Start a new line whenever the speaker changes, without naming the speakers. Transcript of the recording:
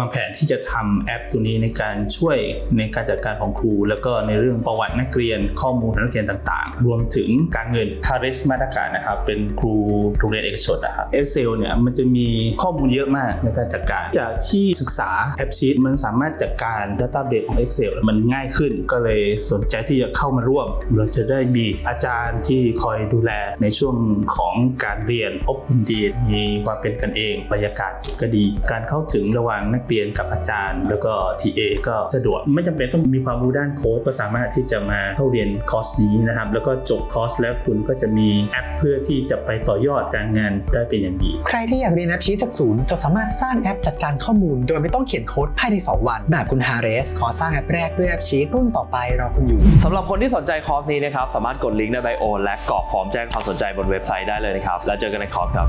วางแผนที่จะทำแอปตัวนี้ในการช่วยในการจัดการของครู แล้วก็ในเรื่องประวัตินักเรียนข้อมูลนักเรียนต่างๆ รวมถึงการเงิน h a r r i s มาตรการนะครับเป็นครูโรงเรียนเอกชนนะครับ Excel เนี่ยมันจะมีข้อมูลเยอะมากในการจัดการ จากที่ศึกษาแอปชีตมันสามารถจัดการ Database ของ Excel มันง่ายขึ้น ก็เลยสนใจที่จะเข้ามาร่วม เราจะได้มีอาจารย์ที่คอยดูแลในช่วงของการเรียนอบอุ่นดีมีความเป็นกันเองบรรยากาศก็ดี การเข้าถึงระหว่างนักเรียนกับอาจารย์ แล้วก็ TA ก็สะดวกไม่จำเป็นต้องมีความรู้ด้านโค้ดก็สามารถที่จะมาเข้าเรียนคอร์สนี้นะครับ แล้วก็จบคอร์สแล้วคุณก็จะมีแอปเพื่อที่จะไปต่อยอดการงานได้เป็นอย่างดี
ใครที่อยากเรียนแอปชีตจากศูนย์จะสามารถสร้างแอปจัดการข้อมูล โดยไม่ต้องเขียนโค้ดภายใน 2 วัน แบบคุณฮาร์เรส ขอสร้างแอปแรกด้วยแอปชีตรุ่นต่อไปรอคุณอยู่
สำหรับคนที่สนใจคอร์สนี้นะครับสามารถกดลิงก์ในไบโอและกรอกฟอร์มแจ้งความสนใจบนเว็บไซต์ได้เลยนะครับแล้วเจอกันในคอร์สครับ